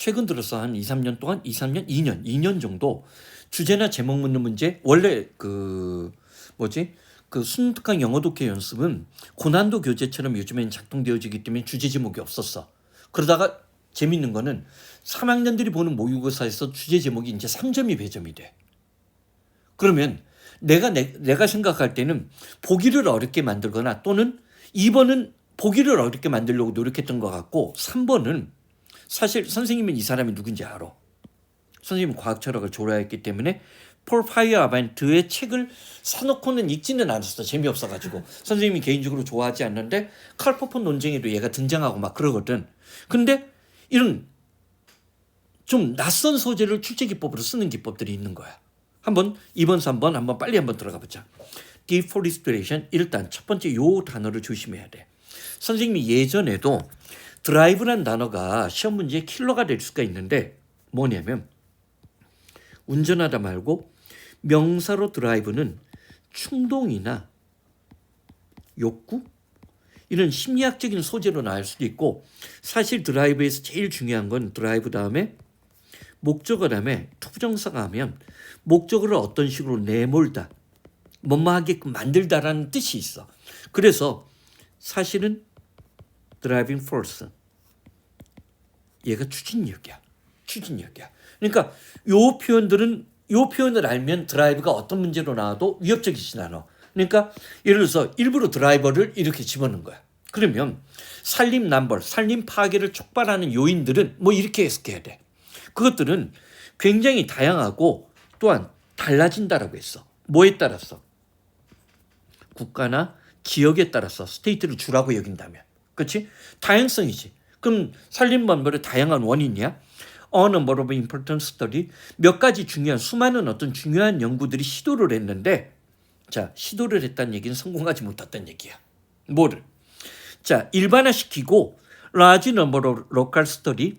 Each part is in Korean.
최근 들어서 한 2, 3년 동안 2, 3년, 2년, 2년 정도 주제나 제목 묻는 문제 원래 그 뭐지? 그 순득한 영어 독해 연습은 고난도 교재처럼 요즘엔 작동되어지기 때문에 주제 제목이 없었어. 그러다가 재밌는 거는 3학년들이 보는 모의고사에서 주제 제목이 이제 3점이 배점이 돼. 그러면 내가 내, 내가 생각할 때는 보기를 어렵게 만들거나 또는 2번은 보기를 어렵게 만들려고 노력했던 것 같고 3번은 사실 선생님은 이 사람이 누군지 알아. 선생님은 과학 철학을 좋아했기 때문에 폴 파이어 아반트의 책을 사놓고는 읽지는 않았어. 재미없어가지고. 선생님이 개인적으로 좋아하지 않는데 칼포폰 논쟁에도 얘가 등장하고 막 그러거든. 근데 이런 좀 낯선 소재를 출제 기법으로 쓰는 기법들이 있는 거야. 한번 2번, 3번 한번 빨리 한번 들어가 보자. deforestation 일단 첫 번째 요 단어를 조심해야 돼. 선생님이 예전에도 드라이브란 단어가 시험 문제의 킬러가 될 수가 있는데 뭐냐면 운전하다 말고 명사로 드라이브는 충동이나 욕구 이런 심리학적인 소재로 나올 수도 있고 사실 드라이브에서 제일 중요한 건 드라이브 다음에 목적어 다음에 투부정사가 하면 목적어를 어떤 식으로 내몰다 뭐뭐 하게끔 만들다라는 뜻이 있어. 그래서 사실은 driving force 얘가 추진력이야. 추진력이야. 그러니까 요 표현들은 요 표현을 알면 드라이브가 어떤 문제로 나와도 위협적이진 않아. 그러니까 예를 들어서 일부러 드라이버를 이렇게 집어넣은 거야. 그러면 산림 남벌, 산림 파괴를 촉발하는 요인들은 뭐 이렇게 해석해야 돼. 그것들은 굉장히 다양하고 또한 달라진다라고 했어. 뭐에 따라서? 국가나 지역에 따라서 스테이트를 주라고 여긴다면. 그렇지? 다양성이지. 그럼 산림 남벌의 다양한 원인이야? A number of important study 몇 가지 중요한 수많은 어떤 중요한 연구들이 시도를 했는데 자 시도를 했다는 얘기는 성공하지 못했다는 얘기야. 뭐를? 자 일반화시키고 number of local study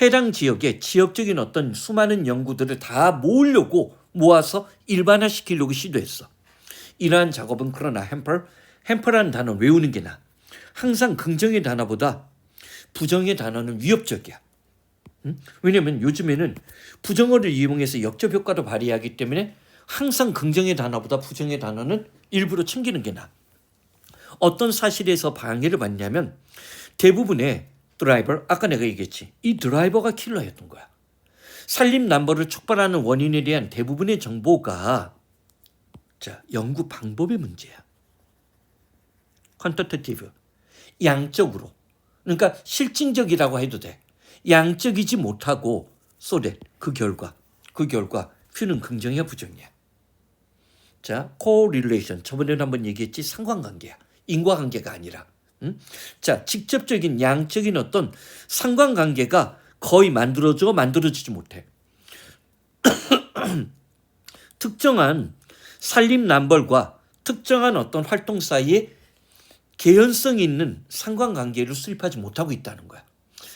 해당 지역의 지역적인 어떤 수많은 연구들을 다 모으려고 모아서 일반화시키려고 시도했어. 이러한 작업은 그러나 햄퍼 햄퍼라는 단어 외우는 게 나. 항상 긍정의 단어보다 부정의 단어는 위협적이야. 응? 왜냐면 요즘에는 부정어를 이용해서 역접 효과를 발휘하기 때문에 항상 긍정의 단어보다 부정의 단어는 일부러 챙기는 게 나. 어떤 사실에서 방해를 받냐면 대부분의 드라이버, 아까 내가 얘기했지. 이 드라이버가 킬러였던 거야. 산림 남벌을 촉발하는 원인에 대한 대부분의 정보가 자, 연구 방법의 문제야. 퀀터테티브. 양적으로. 그러니까 실증적이라고 해도 돼. 양적이지 못하고 소렛 그 결과 그 결과 퓨는 긍정이야 부정이야. 자, 코릴레이션 저번에도 한번 얘기했지 상관관계야. 인과관계가 아니라. 응? 자, 직접적인 양적인 어떤 상관관계가 거의 만들어져 만들어지지 못해. 특정한 산림 남벌과 특정한 어떤 활동 사이에 개연성 있는 상관관계를 수립하지 못하고 있다는 거야.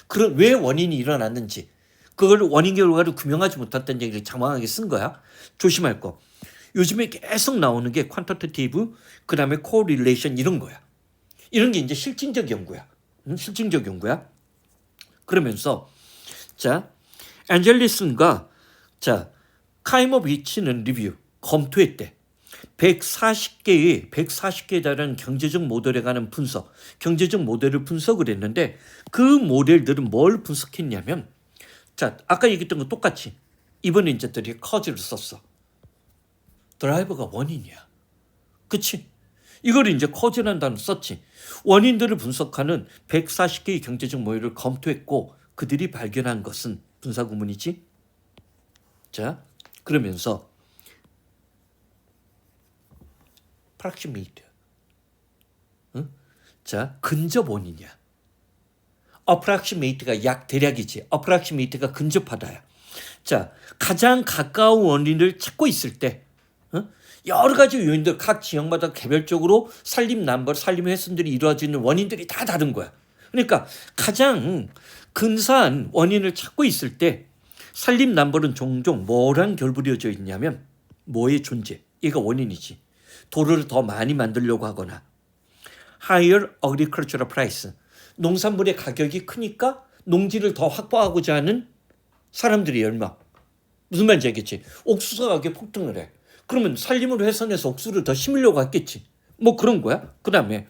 그런 왜 원인이 일어났는지 그걸 원인 결과를 규명하지 못했다는 얘기를 장황하게 쓴 거야. 조심할 거. 요즘에 계속 나오는 게 퀀터테티브 그 다음에 코릴레이션 이런 거야. 이런 게 이제 실증적 연구야. 응? 실증적 연구야. 그러면서 자 앤젤리슨과 자 카이모비치는 리뷰 검토했대. 140개의 140개에 달하는 경제적 모델에 관한 분석, 경제적 모델을 분석을 했는데 그 모델들은 뭘 분석했냐면 자 아까 얘기했던 거 똑같이 이번에 이제 들이 커즈를 썼어. 드라이버가 원인이야. 그치? 이걸 이제 커즈라는 단어 썼지. 원인들을 분석하는 140개의 경제적 모델을 검토했고 그들이 발견한 것은 분사구문이지. 자 그러면서 proximate. 응? 자, 근접 원인이야. approximate가 약 대략이지. approximate가 근접하다야. 자, 가장 가까운 원인을 찾고 있을 때 응? 여러 가지 요인들 각 지역마다 개별적으로 산림 남벌, 산림 훼손들이 이루어지는 원인들이 다 다른 거야. 그러니까 가장 근사한 원인을 찾고 있을 때 산림 남벌은 종종 뭐랑 결부려져 있냐면 뭐의 존재, 얘가 원인이지. 도로를 더 많이 만들려고 하거나 higher agricultural price 농산물의 가격이 크니까 농지를 더 확보하고자 하는 사람들이 열망. 무슨 말인지 알겠지? 옥수수 가격이 폭등을 해. 그러면 살림으로 해선해서 옥수수를 더 심으려고 했겠지. 뭐 그런 거야. 그 다음에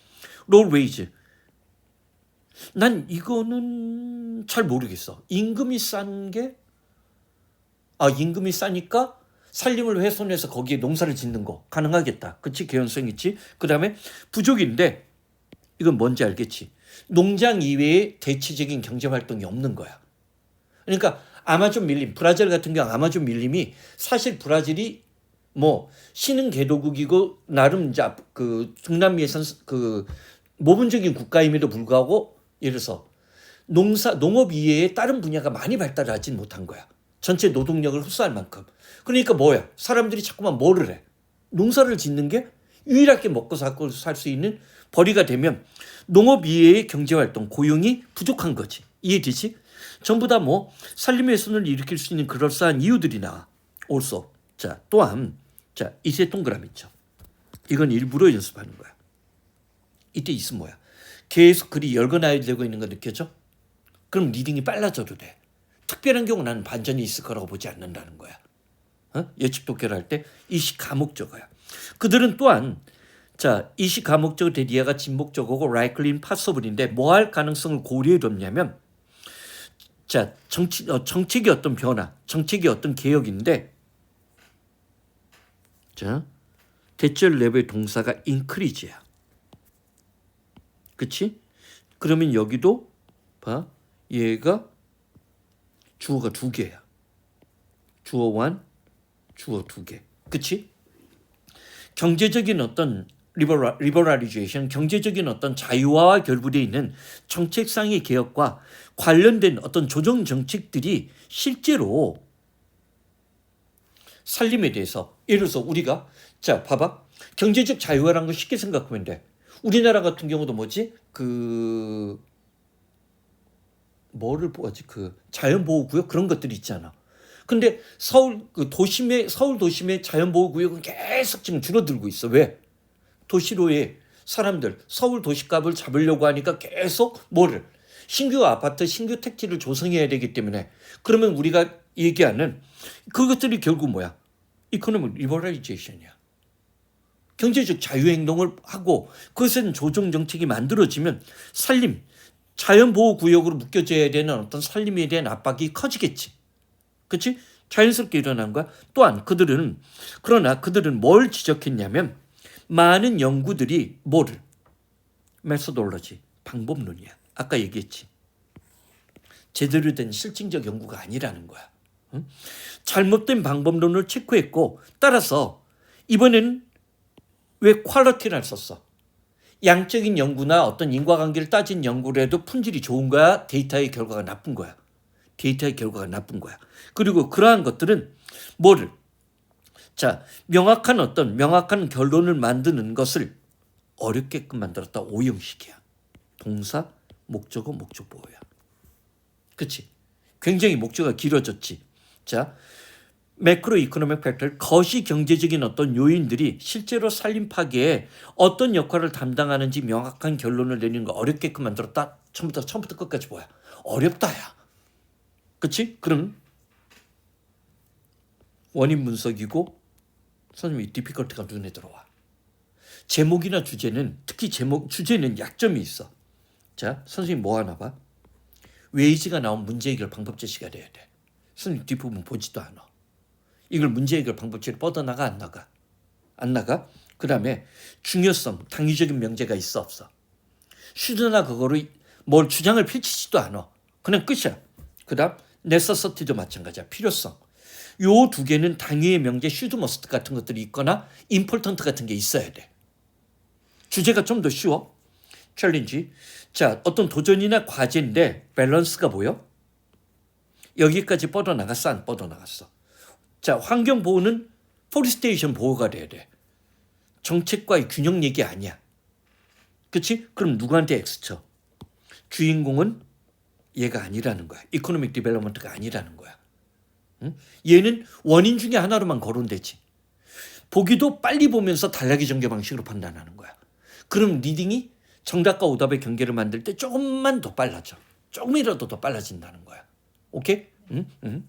롤 웨이즈. 난 이거는 잘 모르겠어. 임금이 싼 게, 아, 임금이 싸니까 살림을 훼손해서 거기에 농사를 짓는 거 가능하겠다. 그치? 개연성 있지? 그 다음에 부족인데, 이건 뭔지 알겠지? 농장 이외에 대체적인 경제 활동이 없는 거야. 그러니까 아마존 밀림, 브라질 같은 경우 아마존 밀림이 사실 브라질이 뭐 신흥 개도국이고 나름 이제 그 중남미에선 그 모분적인 국가임에도 불구하고 예를 들어서 농사 농업 이외에 다른 분야가 많이 발달하진 못한 거야. 전체 노동력을 흡수할 만큼. 그러니까 뭐야? 사람들이 자꾸만 뭐를 해? 농사를 짓는 게 유일하게 먹고 살 수 있는 벌이가 되면 농업 이외의 경제 활동, 고용이 부족한 거지. 이해되지? 전부 다 뭐 살림의 손을 일으킬 수 있는 그럴싸한 이유들이 나와. also. 자, 또한 자, 이세 동그라미 있죠. 이건 일부러 연습하는 거야. 이때 있으면 뭐야? 계속 글이 열거나야 되고 있는 거 느껴져? 그럼 리딩이 빨라져도 돼. 특별한 경우 나는 반전이 있을 거라고 보지 않는다는 거야. 어? 예측 독해를 할 때 이시 가목적어야. 그들은 또한 자 이시 가목적 데디아가 진목적어고 라이클린 파서블인데 뭐 할 가능성을 고려해 뒀냐면 자 정치 어, 정책의 어떤 변화, 정책의 어떤 개혁인데 자 대절 레벨 동사가 increase야. 그치? 그러면 여기도 봐 얘가 주어가 두 개야. 주어 원, 주어 두 개. 그치? 경제적인 어떤 리버라, 리버라리제이션, 경제적인 어떤 자유화와 결부되어 있는 정책상의 개혁과 관련된 어떤 조정 정책들이 실제로 살림에 대해서 예를 들어서 우리가 자 봐봐 경제적 자유화라는 거 쉽게 생각하면 돼 우리나라 같은 경우도 뭐지 그 뭐를 보지 그 자연보호구역 그런 것들이 있잖아. 근데 서울 그 도심의 서울 도심의 자연보호구역은 계속 지금 줄어들고 있어. 왜? 도시로의 사람들 서울 도시값을 잡으려고 하니까 계속 뭐를 신규 아파트, 신규 택지를 조성해야 되기 때문에 그러면 우리가 얘기하는 그것들이 결국 뭐야? 이코노미 리버라이제이션이야. 경제적 자유행동을 하고 그것은 조정 정책이 만들어지면 살림, 자연보호구역으로 묶여져야 되는 어떤 살림에 대한 압박이 커지겠지. 그치? 자연스럽게 일어난 거야. 또한 그들은, 그러나 그들은 뭘 지적했냐면 많은 연구들이 뭐를? 메소돌로지, 방법론이야. 아까 얘기했지. 제대로 된 실증적 연구가 아니라는 거야. 응? 잘못된 방법론을 체크했고 따라서 이번에는 왜 퀄러티를 썼어? 양적인 연구나 어떤 인과관계를 따진 연구를 해도 품질이 좋은 거야? 데이터의 결과가 나쁜 거야? 데이터의 결과가 나쁜 거야. 그리고 그러한 것들은 뭐를? 자, 명확한 어떤 명확한 결론을 만드는 것을 어렵게끔 만들었다. 오형식이야. 동사, 목적어, 목적보호야. 그치? 굉장히 목적어가 길어졌지. 자, 매크로 이코노믹 팩터 거시 경제적인 어떤 요인들이 실제로 살림 파괴에 어떤 역할을 담당하는지 명확한 결론을 내리는 거 어렵게끔 만들었다. 처음부터 처음부터 끝까지 뭐야? 어렵다야. 그치? 그럼 원인 분석이고 선생님 이 디피컬트가 눈에 들어와. 제목이나 주제는 특히 제목 주제는 약점이 있어. 자, 선생님 뭐 하나 봐? 웨이지가 나온 문제 해결 방법 제시가 돼야 돼. 선생님 뒷부분 보지도 않아. 이걸 문제 해결 방법치를 뻗어나가 안 나가? 안 나가? 그 다음에 중요성, 당위적인 명제가 있어 없어? 슈드나 그거로 뭘 주장을 펼치지도 않아. 그냥 끝이야. 그 다음 네서서티도 마찬가지야. 필요성. 요 두 개는 당위의 명제 슈드머스트 같은 것들이 있거나 임폴턴트 같은 게 있어야 돼. 주제가 좀 더 쉬워. 챌린지. 자, 어떤 도전이나 과제인데 밸런스가 보여? 여기까지 뻗어나갔어? 안 뻗어나갔어? 자, 환경 보호는 포리스테이션 보호가 돼야 돼. 정책과의 균형 얘기 아니야. 그치? 그럼 누구한테 X 쳐? 주인공은 얘가 아니라는 거야. 이코노믹 디벨롭먼트가 아니라는 거야. 응? 얘는 원인 중에 하나로만 거론되지. 보기도 빨리 보면서 단락의 전개 방식으로 판단하는 거야. 그럼 리딩이 정답과 오답의 경계를 만들 때 조금만 더 빨라져. 조금이라도 더 빨라진다는 거야. 오케이? 응? 응?